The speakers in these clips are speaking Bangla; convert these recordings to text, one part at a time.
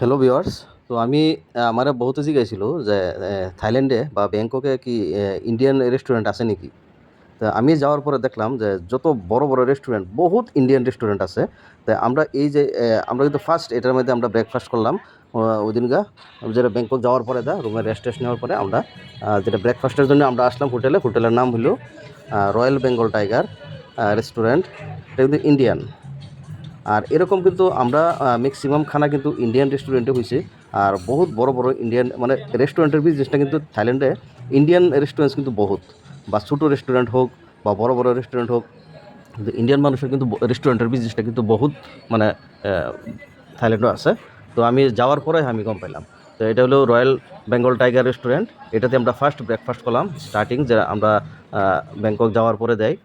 হ্যালো ভিওয়ার্স তো আমি আমার বহুতে জিজ্ঞাসিল যে থাইল্যান্ডে বা ব্যাংককে কি ইন্ডিয়ান রেস্টুরেন্ট আছে নাকি? তা আমি যাওয়ার পরে দেখলাম যে, যত বড় বড় রেস্টুরেন্ট বহুত ইন্ডিয়ান রেস্টুরেন্ট আছে। তা আমরা এই যে আমরা কিন্তু ফার্স্ট এটার মধ্যে আমরা ব্রেকফাস্ট করলাম। ওই দিনগা যেটা ব্যাংকক যাওয়ার পরে দা রুমের রেস্ট নেওয়ার পরে আমরা যেটা ব্রেকফাস্টের জন্য আমরা আসলাম হোটেলে, হোটেলের নাম হলো রয়্যাল বেঙ্গল টাইগার রেস্টুরেন্ট এটা কিন্তু ইন্ডিয়ান আর এরকম কিন্তু আমরা ম্যাক্সিমাম খানা কিন্তু ইন্ডিয়ান রেস্টুরেন্টে হয়েছে আর বহুত বড় বড় ইন্ডিয়ান মানে রেস্টুরেন্টের বিজনেসটা কিন্তু থাইল্যান্ডে ইন্ডিয়ান রেস্টুরেন্ট কিন্তু বহুত। বা ছোটো রেস্টুরেন্ট হোক বা বড় বড় রেস্টুরেন্ট হোক, কিন্তু ইন্ডিয়ান মানুষের কিন্তু রেস্টুরেন্টের বিজনেসটা কিন্তু বহুত মানে থাইল্যান্ডও আছে। তো আমি যাওয়ার পরে আমি গম পাইলাম। তো এটা হলো রয়্যাল বেঙ্গল টাইগার রেস্টুরেন্ট এটাতে আমরা ফার্স্ট ব্রেকফাস্ট করলাম। স্টার্টিং যে আমরা ব্যাংকক যাওয়ার পরে দেয়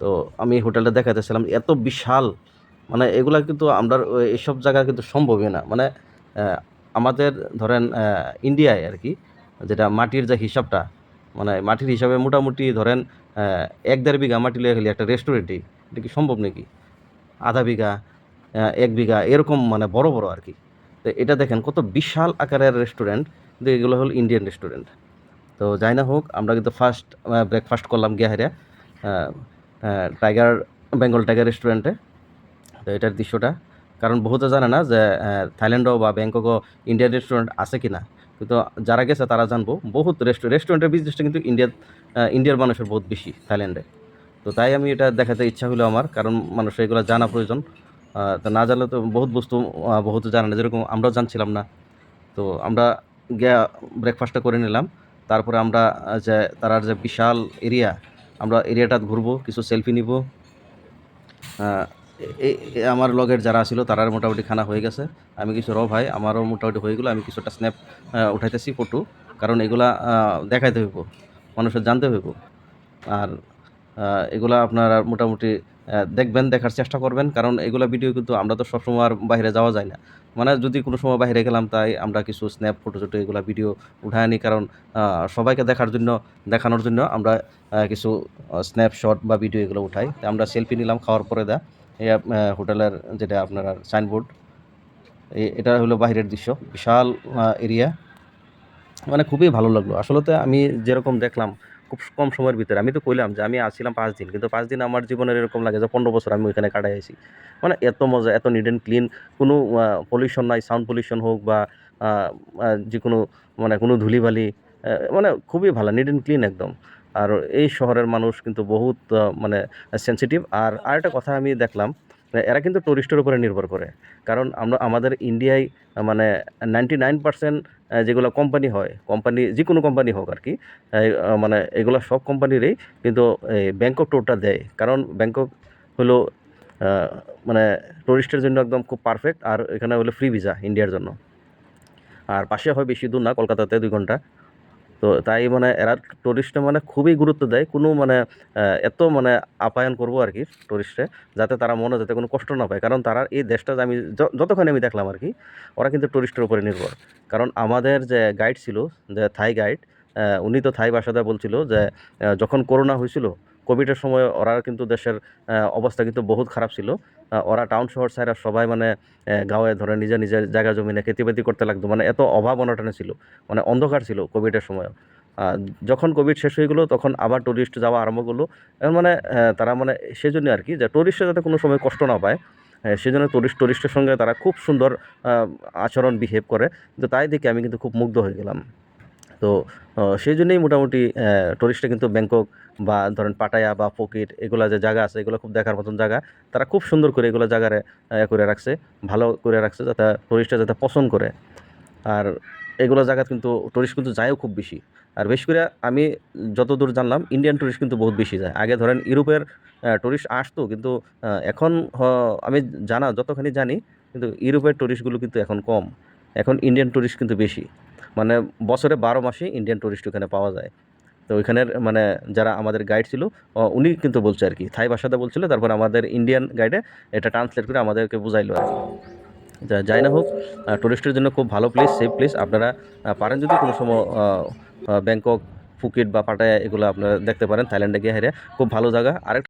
তো আমি হোটেলটা দেখাতেছিলাম এত বিশাল মানে এগুলা কিন্তু আমরা এইসব জায়গা কিন্তু সম্ভবই না। মানে আমাদের ধরেন ইন্ডিয়ায় আর কি, যেটা মাটির যে হিসাবটা মানে মাটির হিসাবে মোটামুটি ধরেন এক দেড় বিঘা মাটি লিয়ে গেলে একটা রেস্টুরেন্টই এটা কি সম্ভব নাকি? আধা বিঘা এক বিঘা, এরকম মানে বড় বড় আর কি। তো এটা দেখেন কত বিশাল আকারের রেস্টুরেন্ট কিন্তু এগুলো হলো ইন্ডিয়ান রেস্টুরেন্ট তো যাই না হোক, আমরা কিন্তু ফার্স্ট ব্রেকফাস্ট করলাম গিয়ে হারিয়া টাইগার বেঙ্গল টাইগার রেস্টুরেন্টে এটার দৃশ্যটা। কারণ বহুতে জানে না যে থাইল্যান্ডও বা ব্যাংককও ইন্ডিয়ান রেস্টুরেন্ট আছে কি না কিন্তু যারা গেছে তারা জানব, বহুত রেস্টুরেন্ট রেস্টুরেন্টের বিজনেসটা কিন্তু ইন্ডিয়ার ইন্ডিয়ার মানুষের বহুত বেশি থাইল্যান্ডে। তো তাই আমি এটা দেখাতে ইচ্ছা হলো আমার, কারণ মানুষের এগুলো জানা প্রয়োজন। তা না জানলে তো বহুত বস্তু বহুত জানে না, যেরকম আমরাও জানছিলাম না। তো আমরা গিয়া ব্রেকফাস্টটা করে নিলাম। তারপরে আমরা যে তারার যে বিশাল এরিয়া আমরা এরিয়াটা ঘুরবো, কিছু সেলফি নিব। আমার লগের যারা ছিল, তারার মোটামুটি খানা হয়ে গেছে। আমি কিছু র ভাই, আমারও মোটামুটি হয়ে গেলো। আমি কিছুটা স্ন্যাপ উঠাইতেছি ফটো। কারণ এগুলা দেখাইতে হইব, মানুষের জানতে হইব। আর এগুলা আপনারা মোটামুটি দেখবেন, দেখার চেষ্টা করবেন। কারণ এগুলা ভিডিও কিন্তু আমরা তো সবসময় আর বাইরে যাওয়া যায় না। মানে যদি কোনো সময় বাইরে গেলাম, তাই আমরা কিছু স্ন্যাপ ফটো ছোটো এগুলো ভিডিও উঠায় আনি। কারণ সবাইকে দেখার জন্য, দেখানোর জন্য আমরা কিছু স্ন্যাপশট বা ভিডিও এগুলো উঠাই। আমরা সেলফি নিলাম, খাওয়ার পরে দা এই হোটেলের যেটা আপনার সাইনবোর্ড এটা হলো বাইরের দৃশ্য। বিশাল এরিয়া মানে খুবই ভালো লাগল। আসলে আমি যেরকম দেখলাম, খুব কম সময়ের ভিতরে। আমি তো কইলাম যে আমি আসছিলাম পাঁচ দিন, কিন্তু পাঁচ দিন আমার জীবনের এরকম লাগে যে পনেরো বছর আমি ওইখানে কাটাই আছি। মানে এত মজা, এত নিট অ্যান্ড ক্লিন কোনো পলিউশন নাই সাউন্ড পলিউশন হোক বা যে কোনো মানে কোনো ধুলিবালি মানে খুবই ভালো নিট অ্যান্ড ক্লিন একদম। আর এই শহরের মানুষ কিন্তু বহুত মানে সেন্সিটিভ আর আরেকটা কথা আমি দেখলাম এরা কিন্তু টুরিস্টের উপরে নির্ভর করে। কারণ আমরা আমাদের ইন্ডিয়ায় মানে নাইনটি নাইন পার্সেন্ট যেগুলো কোম্পানি হয় কোম্পানি যে কোনো কোম্পানি হোক আর কি মানে এগুলো সব কোম্পানিরই কিন্তু এই ব্যাংকক টোরটা দেয়। কারণ ব্যাংকক হলো মানে টুরিস্টের জন্য একদম খুব পারফেক্ট আর এখানে হলো ফ্রি ভিসা ইন্ডিয়ার জন্য। আর পাশে হয় বেশি দূর না কলকাতাতে দুই ঘণ্টা। তো তাই মানে এরা টুরিস্টে মানে খুবই গুরুত্ব দেয়। কোনো মানে এত মানে আপ্যায়ন করব আর কি টুরিস্টে যাতে তারা মনে, যাতে কোনো কষ্ট না পায়। কারণ তারা এই দেশটা আমি যতক্ষণ আমি দেখলাম আর কি, ওরা কিন্তু টুরিস্টের উপরে নির্ভর। কারণ আমাদের যে গাইড ছিল, যে থাই গাইড উনি তো থাই ভাষাতে বলছিল যে যখন করোনা হয়েছিল কোভিডের সময় ওরা কিন্তু দেশের অবস্থা কিন্তু বহুত খারাপ ছিল। ওরা টাউন শহর সাইরা সবাই মানে গাঁয়ে ধরে নিজের নিজের জায়গা জমিনে খেতিবাতি করতে লাগতো। মানে এত অভাব অনটনে ছিল। মানে অন্ধকার ছিল কোভিডের সময় যখন কোভিড শেষ হয়ে গেলো তখন আবার টুরিস্ট যাওয়া আরম্ভ করল। মানে তারা মানে সেজন্য আর কি যে টুরিস্টে যাতে কোনো সময় কষ্ট না পায় আহ, সেজন্য টুরিস্ট টুরিস্টের সঙ্গে তারা খুব সুন্দর আচরণ বিহেভ করে। তো তাই দেখে আমি কিন্তু খুব মুগ্ধ হয়ে গেলাম। তো সেই জন্যই মোটামুটি টুরিস্টে কিন্তু ব্যাংকক বা ধরেন পাটায়া বা ফকিট এগুলা যে জায়গা আছে, এগুলো খুব দেখার মতন জায়গা। তারা খুব সুন্দর করে এগুলো জায়গারে করে রাখছে, ভালো করে রাখছে যাতে টুরিস্টরা যাতে পছন্দ করে। আর এগুলো জায়গা কিন্তু টুরিস্ট কিন্তু যায়ও খুব বেশি। আর বেশ করে আমি যতদূর জানলাম ইন্ডিয়ান টুরিস্ট কিন্তু বহুত বেশি যায়। আগে ধরেন ইউরোপের টুরিস্ট আসতো, কিন্তু এখন আমি জানা, যতখানি জানি, কিন্তু ইউরোপের টুরিস্টগুলো কিন্তু এখন কম। এখন ইন্ডিয়ান টুরিস্ট কিন্তু বেশি। মানে বছরে বারো মাসে ইন্ডিয়ান টুরিস্ট ওখানে পাওয়া যায়। তো ওইখানের মানে যারা আমাদের গাইড ছিল উনি কিন্তু বলছে আর কি, থাই ভাষাতে বলছিল, তারপর আমাদের ইন্ডিয়ান গাইডে এটা ট্রান্সলেট করে আমাদেরকে বুঝাইলো আর কি। যাই না হোক টুরিস্টের জন্য খুব ভালো প্লেস সেফ প্লেস আপনারা পারেন যদি কোনো সময় ব্যাংকক ফুকিট বা পাটায়া এগুলো আপনারা দেখতে পারেন থাইল্যান্ডে গিয়ে হেরে খুব ভালো জায়গা। আরেক